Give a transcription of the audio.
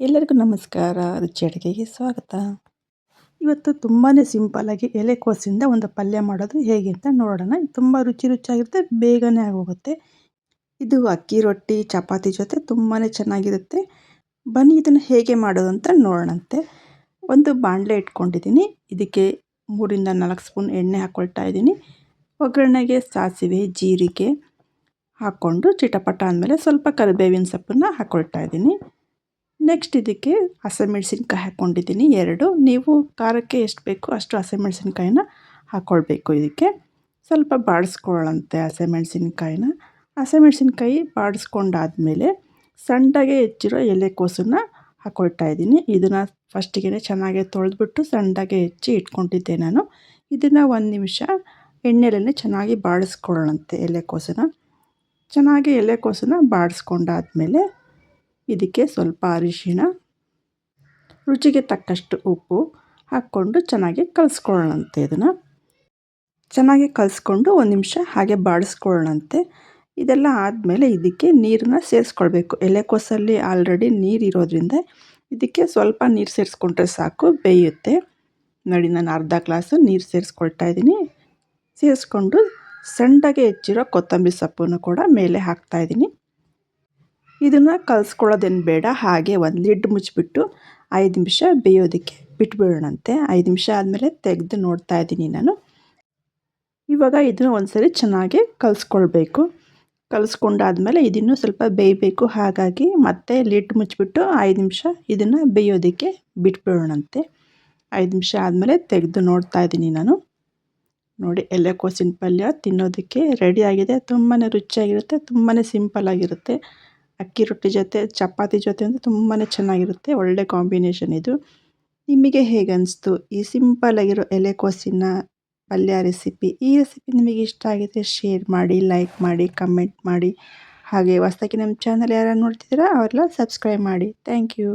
ಎಲ್ಲರಿಗೂ ನಮಸ್ಕಾರ. ರುಚಿ ಅಡುಗೆಗೆ ಸ್ವಾಗತ. ಇವತ್ತು ತುಂಬಾ ಸಿಂಪಲ್ಲಾಗಿ ಎಲೆಕೋಸಿಂದ ಒಂದು ಪಲ್ಯ ಮಾಡೋದು ಹೇಗೆ ಅಂತ ನೋಡೋಣ. ತುಂಬ ರುಚಿ ರುಚಿಯಾಗಿರುತ್ತೆ, ಬೇಗನೆ ಆಗೋಗುತ್ತೆ. ಇದು ಅಕ್ಕಿ ರೊಟ್ಟಿ, ಚಪಾತಿ ಜೊತೆ ತುಂಬಾ ಚೆನ್ನಾಗಿರುತ್ತೆ. ಬನ್ನಿ ಇದನ್ನು ಹೇಗೆ ಮಾಡೋದು ಅಂತ ನೋಡೋಣಂತೆ. ಒಂದು ಬಾಣಲೆ ಇಟ್ಕೊಂಡಿದ್ದೀನಿ. ಇದಕ್ಕೆ ಮೂರಿಂದ ನಾಲ್ಕು ಸ್ಪೂನ್ ಎಣ್ಣೆ ಹಾಕ್ಕೊಳ್ತಾ ಇದ್ದೀನಿ. ಒಗ್ಗರಣೆಗೆ ಸಾಸಿವೆ, ಜೀರಿಗೆ ಹಾಕ್ಕೊಂಡು ಚಿಟಪಟ ಅಂದಮೇಲೆ ಸ್ವಲ್ಪ ಕರಿಬೇವಿನ ಸೊಪ್ಪನ್ನು ಹಾಕ್ಕೊಳ್ತಾ ಇದ್ದೀನಿ. ನೆಕ್ಸ್ಟ್ ಇದಕ್ಕೆ ಹಸಿಮೆಣ್ಸಿನ್ಕಾಯಿ ಹಾಕ್ಕೊಂಡಿದ್ದೀನಿ ಎರಡು, ನೀವು ಖಾರಕ್ಕೆ ಎಷ್ಟು ಬೇಕು ಅಷ್ಟು ಹಸಿಮೆಣ್ಸಿನ್ಕಾಯಿನ ಹಾಕ್ಕೊಳ್ಬೇಕು ಇದಕ್ಕೆ. ಸ್ವಲ್ಪ ಬಾಡಿಸ್ಕೊಳ್ಳಂತೆ ಹಸಿಮೆಣ್ಸಿನ್ಕಾಯಿನ ಹಸಿಮೆಣ್ಸಿನ್ಕಾಯಿ ಬಾಡಿಸ್ಕೊಂಡಾದಮೇಲೆ ಸಣ್ಣಗೆ ಹೆಚ್ಚಿರೋ ಎಲೆಕೋಸನ್ನು ಹಾಕ್ಕೊಳ್ತಾ ಇದ್ದೀನಿ. ಇದನ್ನು ಫಸ್ಟಿಗೆ ಚೆನ್ನಾಗಿ ತೊಳೆದ್ಬಿಟ್ಟು ಸಣ್ಣಗೆ ಹೆಚ್ಚಿ ಇಟ್ಕೊಂಡಿದ್ದೆ ನಾನು. ಇದನ್ನು ಒಂದು ನಿಮಿಷ ಎಣ್ಣೆಲೇ ಚೆನ್ನಾಗಿ ಬಾಡಿಸ್ಕೊಳ್ಳೋಣಂತೆ ಎಲೆಕೋಸನ್ನ. ಚೆನ್ನಾಗಿ ಎಲೆಕೋಸನ್ನ ಬಾಡಿಸ್ಕೊಂಡಾದ್ಮೇಲೆ ಇದಕ್ಕೆ ಸ್ವಲ್ಪ ಅರಿಶಿಣ, ರುಚಿಗೆ ತಕ್ಕಷ್ಟು ಉಪ್ಪು ಹಾಕ್ಕೊಂಡು ಚೆನ್ನಾಗಿ ಕಲಿಸ್ಕೊಳ್ಳೋಣಂತೆ ಇದನ್ನು. ಚೆನ್ನಾಗಿ ಕಲಿಸ್ಕೊಂಡು ಒಂದು ನಿಮಿಷ ಹಾಗೆ ಬಾಡಿಸ್ಕೊಳ್ಳೋಣಂತೆ. ಇದೆಲ್ಲ ಆದಮೇಲೆ ಇದಕ್ಕೆ ನೀರನ್ನ ಸೇರಿಸ್ಕೊಳ್ಬೇಕು. ಎಲೆಕೋಸಲ್ಲಿ ಆಲ್ರೆಡಿ ನೀರು ಇರೋದ್ರಿಂದ ಇದಕ್ಕೆ ಸ್ವಲ್ಪ ನೀರು ಸೇರಿಸ್ಕೊಂಡ್ರೆ ಸಾಕು, ಬೇಯುತ್ತೆ. ನೋಡಿ, ನಾನು ಅರ್ಧ ಗ್ಲಾಸು ನೀರು ಸೇರಿಸ್ಕೊಳ್ತಾ ಇದ್ದೀನಿ. ಸೇರಿಸ್ಕೊಂಡು ಸಣ್ಣಗೆ ಹೆಚ್ಚಿರೋ ಕೊತ್ತಂಬರಿ ಸೊಪ್ಪನ್ನು ಕೂಡ ಮೇಲೆ ಹಾಕ್ತಾಯಿದ್ದೀನಿ ಇದನ್ನು ಕಲಿಸ್ಕೊಳ್ಳೋದೇನು ಬೇಡ, ಹಾಗೆ ಒಂದು ಲಿಡ್ ಮುಚ್ಚಿಬಿಟ್ಟು ಐದು ನಿಮಿಷ ಬೇಯೋದಕ್ಕೆ ಬಿಟ್ಬಿಡೋಣಂತೆ. ಐದು ನಿಮಿಷ ಆದಮೇಲೆ ತೆಗೆದು ನೋಡ್ತಾ ಇದ್ದೀನಿ ನಾನು. ಇವಾಗ ಇದನ್ನು ಒಂದ್ಸರಿ ಚೆನ್ನಾಗಿ ಕಲಿಸ್ಕೊಳ್ಬೇಕು. ಕಲಿಸ್ಕೊಂಡಾದ್ಮೇಲೆ ಇದನ್ನು ಸ್ವಲ್ಪ ಬೇಯಬೇಕು. ಹಾಗಾಗಿ ಮತ್ತೆ ಲಿಡ್ ಮುಚ್ಚಿಬಿಟ್ಟು ಐದು ನಿಮಿಷ ಇದನ್ನು ಬೇಯೋದಕ್ಕೆ ಬಿಟ್ಬಿಡೋಣಂತೆ. ಐದು ನಿಮಿಷ ಆದಮೇಲೆ ತೆಗೆದು ನೋಡ್ತಾ ಇದ್ದೀನಿ ನಾನು. ನೋಡಿ ಎಲೆಕೋಸಿನ ಪಲ್ಯ ತಿನ್ನೋದಕ್ಕೆ ರೆಡಿಯಾಗಿದೆ ತುಂಬಾ ರುಚಿಯಾಗಿರುತ್ತೆ ತುಂಬಾ ಸಿಂಪಲ್ಲಾಗಿರುತ್ತೆ ಅಕ್ಕಿ ರೊಟ್ಟಿ ಜೊತೆ, ಚಪಾತಿ ಜೊತೆ ಅಂದರೆ ತುಂಬಾ ಚೆನ್ನಾಗಿರುತ್ತೆ, ಒಳ್ಳೆ ಕಾಂಬಿನೇಷನ್ ಇದು. ನಿಮಗೆ ಹೇಗೆ ಅನಿಸ್ತು? ಈ ಸಿಂಪಲ್ಲಾಗಿರೋ ಎಲೆಕೋಸಿನ ಪಲ್ಯ ರೆಸಿಪಿ ಈ ರೆಸಿಪಿ ನಿಮಗೆ ಇಷ್ಟ ಆಗಿದ್ರೆ ಶೇರ್ ಮಾಡಿ ಲೈಕ್ ಮಾಡಿ ಕಮೆಂಟ್ ಮಾಡಿ. ಹಾಗೆ ಹೊಸ್ದಾಗಿ ನಮ್ಮ ಚಾನಲ್ ಯಾರು ನೋಡ್ತಿದ್ದೀರಾ, ಅವರೆಲ್ಲ ಸಬ್ಸ್ಕ್ರೈಬ್ ಮಾಡಿ. Thank you